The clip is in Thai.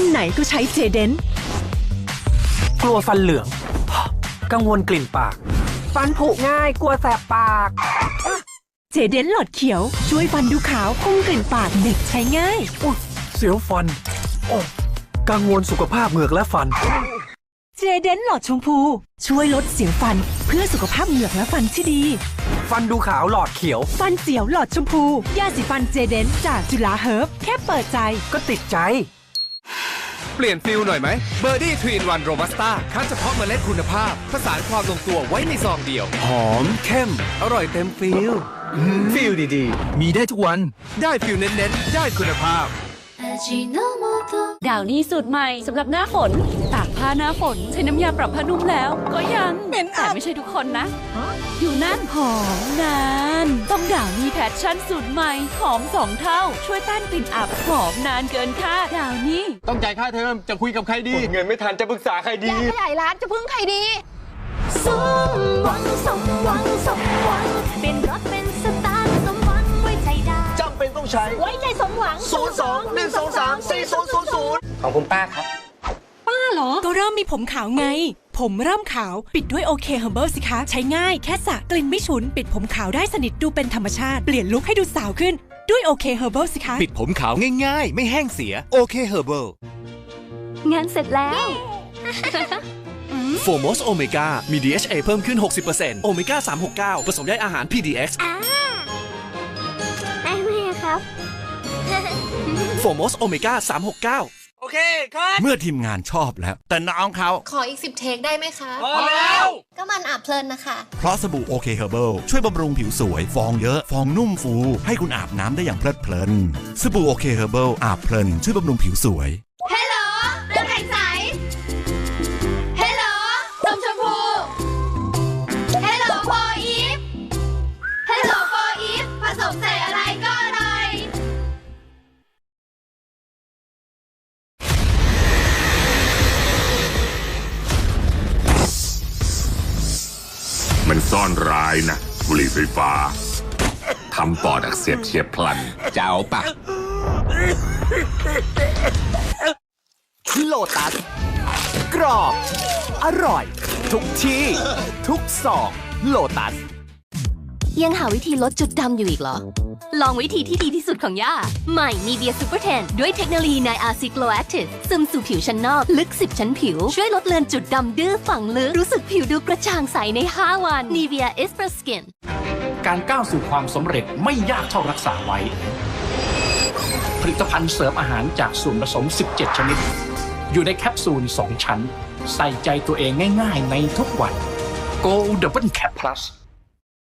นไหนก็ใช้เจเดนกลัวฟันเหลือง กังวลกลิ่นปาก ฟันผุง่ายกลัวแสบปาก เจเดนหลอดเขียว ช่วยฟันดูขาวคงกลิ่นปากเด็กใช้ง่ายอุ๊ยเสียวฟันโอ้กังวลสุขภาพเหงือกและฟัน เจเดนหลอดชมพู ช่วยลดเสียวฟันเพื่อสุขภาพเหงือกและฟันที่ดี ฟันดูขาวหลอดเขียว ฟันเสียวหลอดชมพู ยาสีฟันเจเดนจากจุฬาเฮิร์บแค่เปิดใจก็ติดใจเปลี่ยนฟิลหน่อยไหมเบอร์ดี้ทรีนวันโรบัสต้าคั้นเฉพาะเมล็ดคุณภาพ ผสานความลงตัวไว้ในซองเดียว หอมเข้ม อร่อยเต็มฟิลฟิลดีๆ มีได้ทุกวัน ได้ฟิลเน้นๆ ได้คุณภาพ ดาวนี่สูตรใหม่สำหรับหน้าฝน ตากผ้าหน้าฝน ใช้น้ำยาปรับผ้านุ่มแล้ว ก็ยังแต่ไม่ใช่ทุกคนนะ อยู่นั่นหอมนาน ต้องดาวนี่แพชชั่นสูตรใหม่หอมสองเท่า ช่วยต้านกลิ่นอับหอมนานเกินค่าดดาวนี่ต้องจ่ายค่าเทอมจะคุยกับใครดี เงินไม่ทันจะปรึกษาใครดีขยายร้านจะพึ่งใครดี จำเป็นต้องใช้ไว้ใจสมหวัง 02 123 4000 ของคุณป้าครับก็เริ่มมีผมขาวไง ผมเริ่มขาวปิดด้วยโอเคเฮอร์เบิลสิคะ ใช้ง่ายแค่สระกลิ่นไม่ฉุน ปิดผมขาวได้สนิทดูเป็นธรรมชาติ เปลี่ยนลุคให้ดูสาวขึ้น ด้วยโอเคเฮอร์เบิลสิคะ ปิดผมขาวง่ายๆ ไม่แห้งเสียโอเคเฮอร์เบิลงานเสร็จแล้ว โฟมอสโอเมก้ามี DHA เพิ่มขึ้น 60%โอเมก้า369 ผสมใยอาหาร PDX อ่า โฟมอสโอเมก้า369 โอเคครับ เมื่อทีมงานชอบแล้ว แต่น้องเขา ขออีกสิบเทคได้ไหมคะ พอแล้ว ก็มันอาบเพลินนะคะ เพราะสบู่โอเคเฮอร์เบิลช่วยบำรุงผิวสวย ฟองเยอะ ฟองนุ่มฟู ให้คุณอาบน้ำได้อย่างเพลิดเพลิน สบู่โอเคเฮอร์เบิลอาบเพลินช่วยบำรุงผิวสวย มันซ่อนร้ายนะบุหรี่ไฟฟ้าทำปอดอักเสบเฉียบพลันเจ้าปะโลตัส กรอบ อร่อย ทุกที่ ทุกซองโลตัส ยังหาวิธีลดจุดดำอยู่อีกเหรอ ลองวิธีที่ดีที่สุดของย่า ใหม่ Nivea Super 10ด้วยเทคโนโลยี n i a c Glow Active ซึมสู่ผิวชั้นนอก ลึก 10 ชั้นผิว ช่วยลดเลือนจุดดำดื้อฝังลึก รู้สึกผิวดูกระจ่างใสใน 5 วัน Nivea is for skin การก้าวสู่ความสำเร็จไม่ยากเท่ารักษาไว้ ผลิตภัณฑ์เสริมอาหารจากส่วนผสม 17 ชนิด อยู่ในแคปซูล 2 ชั้น ใส่ใจตัวเองง่าย ๆ ในทุกวัน Go Double Cap Plus